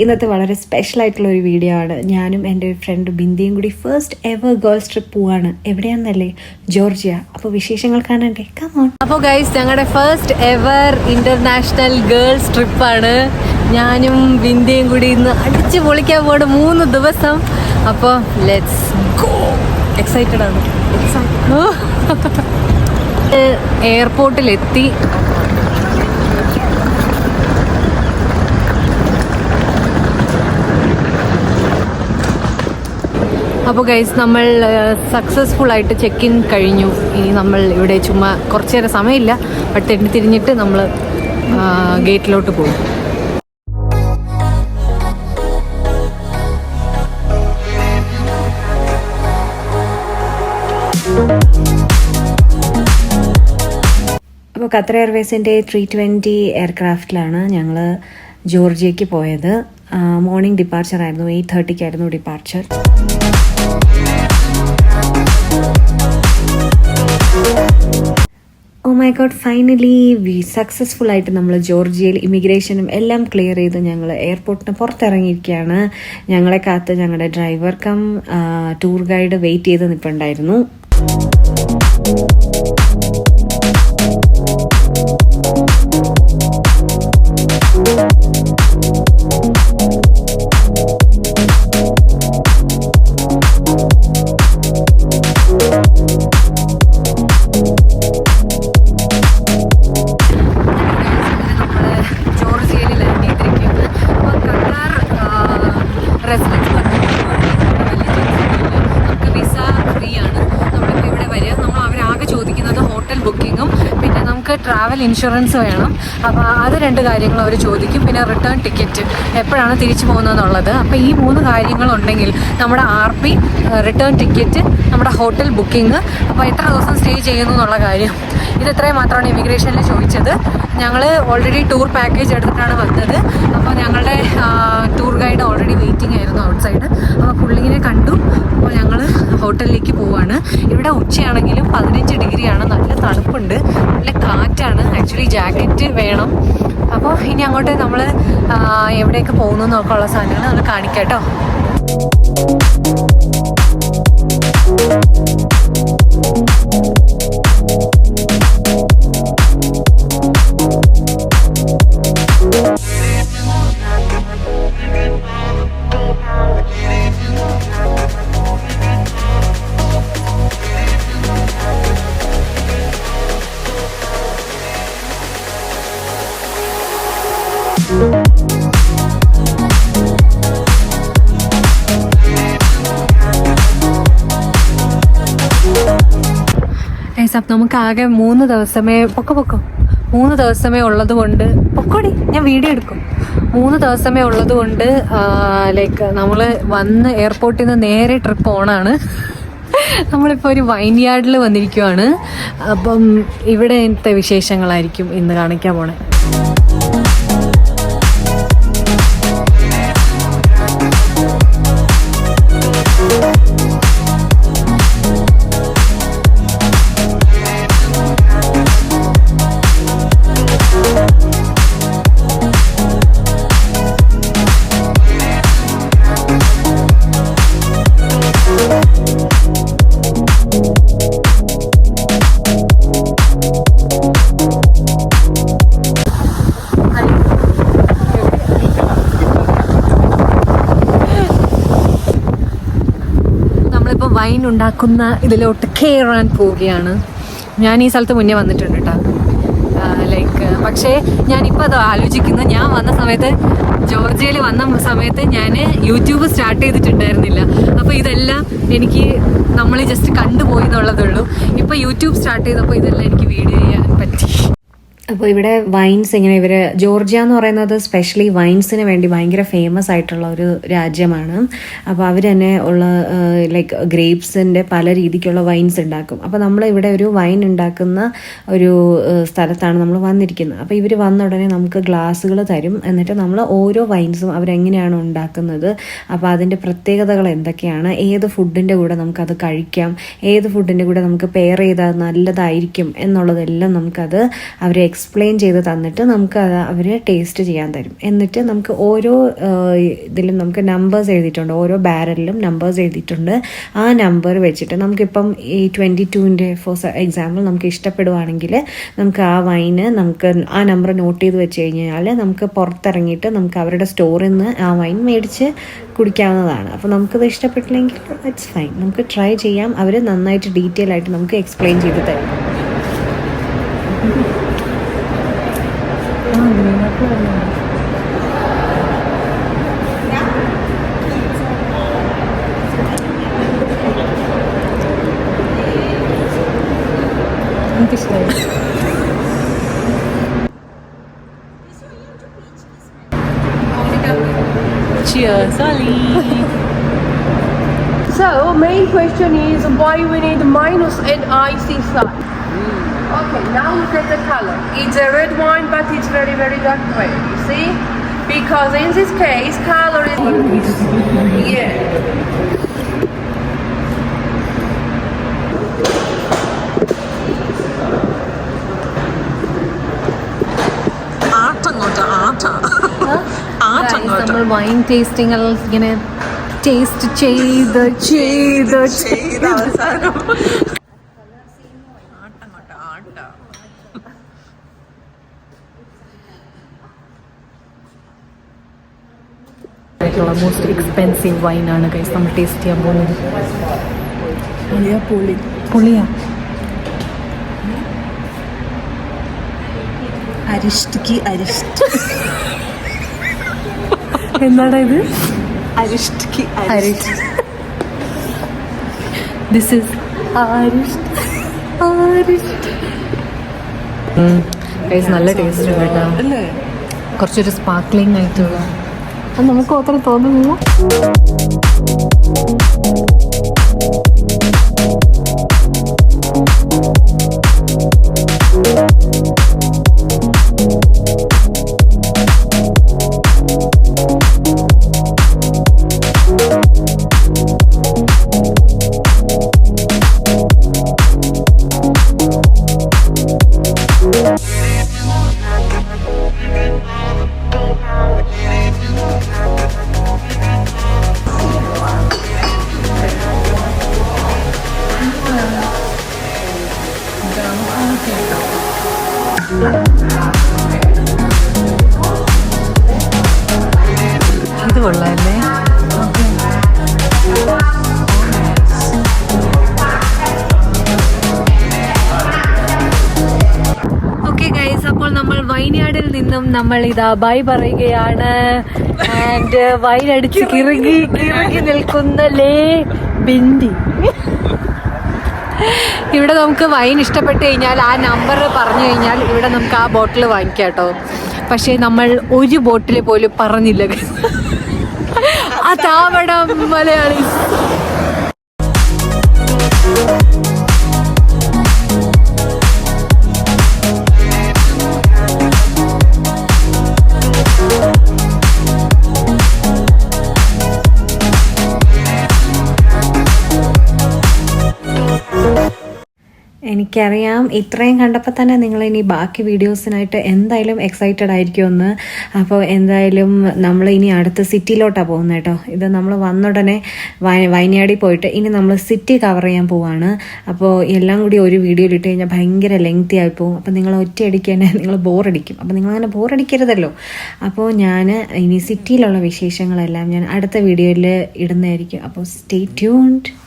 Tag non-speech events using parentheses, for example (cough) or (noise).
ഇന്നത്തെ വളരെ സ്പെഷ്യൽ ആയിട്ടുള്ള ഒരു വീഡിയോ ആണ്. ഞാനും എന്റെ ഒരു ഫ്രണ്ട് ബിന്ദിയും കൂടി ഫസ്റ്റ് എവർ ഗേൾസ് ട്രിപ്പ് പോവാണ്. എവിടെയാണെന്നല്ലേ ജോർജിയ. അപ്പോൾ വിശേഷങ്ങൾ കാണണ്ടേ? കമോൺ അപ്പോൾ ഗൈസ് ഞങ്ങളുടെ first ever international girls trip ആണ്. ഞാനും ബിന്ദിയും കൂടി ഇന്ന് അടിച്ചു പൊളിക്കാൻ പോണ് മൂന്ന് ദിവസം. അപ്പോൾ ലെറ്റ്സ് ഗോ എക്സൈറ്റഡ് ആണ്. എയർപോർട്ടിലെത്തി അപ്പോൾ ഗൈസ് നമ്മൾ സക്സസ്ഫുൾ ആയിട്ട് ചെക്ക് ഇൻ കഴിഞ്ഞു. ഇനി നമ്മൾ ഇവിടെ ചുമ്മാ കുറച്ചു നേരം സമയമില്ല. ബട്ട് തെണ്ടി തിരിഞ്ഞിട്ട് നമ്മൾ ഗേറ്റിലോട്ട് പോകും. അപ്പോൾ ഖത്തർ എയർവേസിന്റെ ത്രീ ട്വന്റി എയർക്രാഫ്റ്റിലാണ് ഞങ്ങൾ ജോർജിയയ്ക്ക് പോയത്. മോർണിംഗ് ഡിപ്പാർച്ചർ ആയിരുന്നു. Eight തേർട്ടിക്കായിരുന്നു departure oh my god finally we successful ആയിട്ട് നമ്മൾ ജോർജിയയിൽ ഇമിഗ്രേഷനും എല്ലാം ക്ലിയർ ചെയ്ത്. ഞങ്ങൾ എയർപോർട്ടിന് പുറത്തിറങ്ങിയിരിക്കുകയാണ്. ഞങ്ങളെ കാത്ത് ഞങ്ങളുടെ driver cum tour guide wait ചെയ്ത് നിൽപ്പുണ്ടായിരുന്നു ട്രാവൽ ഇൻഷുറൻസ് വേണം. അപ്പോൾ അത് രണ്ട് കാര്യങ്ങൾ അവർ ചോദിക്കും. പിന്നെ റിട്ടേൺ ടിക്കറ്റ് എപ്പോഴാണ് തിരിച്ചു പോകുന്നതെന്നുള്ളത്. അപ്പോൾ ഈ മൂന്ന് കാര്യങ്ങളുണ്ടെങ്കിൽ നമ്മുടെ ആർ പി റിട്ടേൺ ടിക്കറ്റ് നമ്മുടെ ഹോട്ടൽ ബുക്കിംഗ് അപ്പോൾ എത്ര ദിവസം സ്റ്റേ ചെയ്യുന്നു എന്നുള്ള കാര്യം. ഇത് ഇത്രയും മാത്രമാണ് ഇമിഗ്രേഷനിൽ ചോദിച്ചത്. ഞങ്ങൾ ഓൾറെഡി ടൂർ പാക്കേജ് എടുത്തിട്ടാണ് വന്നത്. അപ്പോൾ ഞങ്ങളുടെ ടൂർ ഗൈഡ് ഓൾറെഡി വെയിറ്റിംഗ് ആയിരുന്നു ഔട്ട്സൈഡ് അപ്പോൾ പുള്ളിങ്ങിനെ കണ്ടു. അപ്പോൾ ഞങ്ങൾ ഹോട്ടലിലേക്ക് പോവാണ്. ഇവിടെ ഉച്ചയാണെങ്കിലും പതിനഞ്ച് ഡിഗ്രിയാണ്. നല്ല തണുപ്പുണ്ട്. നല്ല കാറ്റാണ്. ആക്ച്വലി ജാക്കറ്റ് വേണം. അപ്പോൾ ഇനി അങ്ങോട്ട് നമ്മൾ എവിടെയൊക്കെ പോകുന്നു എന്നൊക്കെയുള്ള സാധനങ്ങൾ നമ്മൾ കാണിക്കാം കേട്ടോ നമുക്ക് ആകെ മൂന്ന് ദിവസമേ പൊക്ക പൊക്കോ. മൂന്ന് ദിവസമേ ഉള്ളത് കൊണ്ട് പൊക്കോടി ഞാൻ വീഡിയോ എടുക്കും. മൂന്ന് ദിവസമേ ഉള്ളത് കൊണ്ട് ലൈക്ക് നമ്മൾ വന്ന് എയർപോർട്ടിൽ നിന്ന് നേരെ ട്രിപ്പ് ഓണാണ്. നമ്മളിപ്പോൾ ഒരു വൈൻ യാർഡിൽ വന്നിരിക്കുവാണ്. അപ്പം ഇവിടത്തെ വിശേഷങ്ങളായിരിക്കും ഇന്ന് കാണിക്കാൻ പോണേ. വൈൻ ഉണ്ടാക്കുന്ന ഇതിലോട്ട് കയറാൻ പോവുകയാണ്. ഞാൻ ഈ സ്ഥലത്ത് മുന്നേ വന്നിട്ടുണ്ട് കേട്ടോ ലൈക്ക് പക്ഷേ ഞാനിപ്പോൾ അത് ആലോചിക്കുന്നത്. ഞാൻ വന്ന സമയത്ത് ജോർജിയയിൽ വന്ന സമയത്ത് ഞാൻ യൂട്യൂബ് സ്റ്റാർട്ട് ചെയ്തിട്ടുണ്ടായിരുന്നില്ല. അപ്പോൾ ഇതെല്ലാം എനിക്ക് നമ്മൾ ജസ്റ്റ് കണ്ടുപോയി എന്നുള്ളതുള്ളൂ ഇപ്പോൾ യൂട്യൂബ് സ്റ്റാർട്ട് ചെയ്തപ്പോൾ ഇതെല്ലാം എനിക്ക് വീഡിയോ ചെയ്യാൻ പറ്റി. അപ്പോൾ ഇവിടെ വൈൻസ് ഇങ്ങനെ ഇവർ ജോർജിയ എന്ന് പറയുന്നത് സ്പെഷ്യലി വൈൻസിന് വേണ്ടി ഭയങ്കര ഫേമസ് ആയിട്ടുള്ള ഒരു രാജ്യമാണ്. അപ്പോൾ അവർ തന്നെ ഉള്ള ലൈക്ക് ഗ്രേപ്സിന്റെ പല രീതിക്കുള്ള വൈൻസ് ഉണ്ടാക്കും. അപ്പോൾ നമ്മൾ ഇവിടെ ഒരു വൈൻ ഉണ്ടാക്കുന്ന ഒരു സ്ഥലത്താണ് നമ്മൾ വന്നിരിക്കുന്നത്. അപ്പോൾ ഇവർ വന്ന ഉടനെ നമുക്ക് ഗ്ലാസ്സുകൾ തരും. എന്നിട്ട് നമ്മൾ ഓരോ വൈൻസും അവരെങ്ങനെയാണ് ഉണ്ടാക്കുന്നത്? അപ്പോൾ അതിന്റെ പ്രത്യേകതകൾ എന്തൊക്കെയാണ്? ഏത് ഫുഡിന്റെ കൂടെ നമുക്കത് കഴിക്കാം? ഏത് ഫുഡിന്റെ കൂടെ നമുക്ക് പെയർ ചെയ്താൽ നല്ലതായിരിക്കും എന്നുള്ളതെല്ലാം നമുക്കത് അവർ എക്സ്പ്ലെയിൻ ചെയ്ത് തന്നിട്ട് നമുക്ക് അത് അവർ ടേസ്റ്റ് ചെയ്യാൻ തരും. എന്നിട്ട് നമുക്ക് ഓരോ ഇതിലും നമുക്ക് നമ്പേഴ്സ് എഴുതിയിട്ടുണ്ട്. ഓരോ ബാരലിലും നമ്പേഴ്സ് എഴുതിയിട്ടുണ്ട്. ആ നമ്പർ വെച്ചിട്ട് നമുക്കിപ്പം ഈ ട്വന്റി ടുവിന്റെ ഫോർ എക്സാമ്പിൾ നമുക്ക് ഇഷ്ടപ്പെടുവാണെങ്കിൽ നമുക്ക് ആ വൈന് നമുക്ക് ആ നമ്പർ നോട്ട് ചെയ്ത് വെച്ച് കഴിഞ്ഞാൽ നമുക്ക് പുറത്തിറങ്ങിയിട്ട് നമുക്ക് അവരുടെ സ്റ്റോറിൽ നിന്ന് ആ വൈൻ മേടിച്ച് കുടിക്കാവുന്നതാണ്. അപ്പോൾ നമുക്കത് ഇഷ്ടപ്പെട്ടില്ലെങ്കിൽ ഇറ്റ്സ് ഫൈൻ നമുക്ക് ട്രൈ ചെയ്യാം. അവർ നന്നായിട്ട് ഡീറ്റെയിൽ ആയിട്ട് നമുക്ക് എക്സ്പ്ലെയിൻ ചെയ്ത് തരും. Пішли. Cheers, Ali. So, main question is why we need minus and IC sign? Okay, now look at the color. It's a red wine, but it's very, very dark red. You see? Because in this case, color is yeah. ആട്ടങ്ങോട്ട് ആട്ട ആട്ടങ്ങോട്ട് നമ്മൾ wine tasting ഇങ്ങനെ taste ചെയ്ത് ചെയ്ത് ചെയ്ത അവസാനം most expensive വൈനാണ് കൈസ് നമ്മൾ taste ചെയ്യാൻ പോകുന്നത്. പുളി. പുളിയാ. അരിഷ്ടിക്ക് അരിഷ്ട്. എന്താടാ ഇത്? അരിഷ്ടിക്ക് അരിഷ് ദിസ് ഇസ് ആരിഷ് ആരിഷ് കൈസ് നല്ല ടേസ്റ്റ് കേട്ടോ. കുറച്ചൊരു സ്പാർക്ലിംഗ് ആയിട്ടുള്ള നമുക്ക് അത്ര തോന്നുന്നില്ല. ഇത് കൊള്ളാല്ലേ ഓക്കെ ഗൈസ് അപ്പോൾ നമ്മൾ വൈനാടിൽ നിന്നും നമ്മൾ ഇതാ ബൈ പറയുകയാണ്. ആൻഡ് വൈൻ അടിച്ച് കിറുകി. കിറുകി നിൽക്കുന്ന ലേ ബിന്ദി. ഇവിടെ നമുക്ക് വൈൻ ഇഷ്ടപ്പെട്ട് കഴിഞ്ഞാൽ ആ നമ്പർ പറഞ്ഞു കഴിഞ്ഞാൽ ഇവിടെ നമുക്ക് ആ ബോട്ടിൽ വാങ്ങിക്കാം കേട്ടോ. പക്ഷേ നമ്മൾ ഒരു ബോട്ടിൽ പോലും പറഞ്ഞില്ല. താവടം മലയാളി. എനിക്കറിയാം. ഇത്രയും കണ്ടപ്പോൾ തന്നെ നിങ്ങൾ ഇനി ബാക്കി വീഡിയോസിനായിട്ട് എന്തായാലും എക്സൈറ്റഡ് ആയിരിക്കുമെന്ന്. അപ്പോൾ എന്തായാലും നമ്മൾ ഇനി അടുത്ത സിറ്റിയിലോട്ടാണ് പോകുന്നത് കേട്ടോ. ഇത് നമ്മൾ വന്നുടനെ വയ- വയനാടിൽ പോയിട്ട് ഇനി നമ്മൾ സിറ്റി കവർ ചെയ്യാൻ പോവാണ്. അപ്പോൾ എല്ലാം കൂടി ഒരു വീഡിയോയിൽ ഇട്ട് കഴിഞ്ഞാൽ ഭയങ്കര ലെങ്തി ആയി പോകും. അപ്പോൾ നിങ്ങൾ ഒറ്റയടിക്ക് തന്നെ (laughs) നിങ്ങൾ ബോറടിക്കും അപ്പോൾ നിങ്ങൾ അങ്ങനെ ബോറടിക്കരുതല്ലോ അപ്പോൾ ഞാൻ ഇനി സിറ്റിയിലുള്ള വിശേഷങ്ങളെല്ലാം ഞാൻ അടുത്ത വീഡിയോയിൽ ഇടുന്നതായിരിക്കും. അപ്പോൾ സ്റ്റേ ട്യൂൺഡ്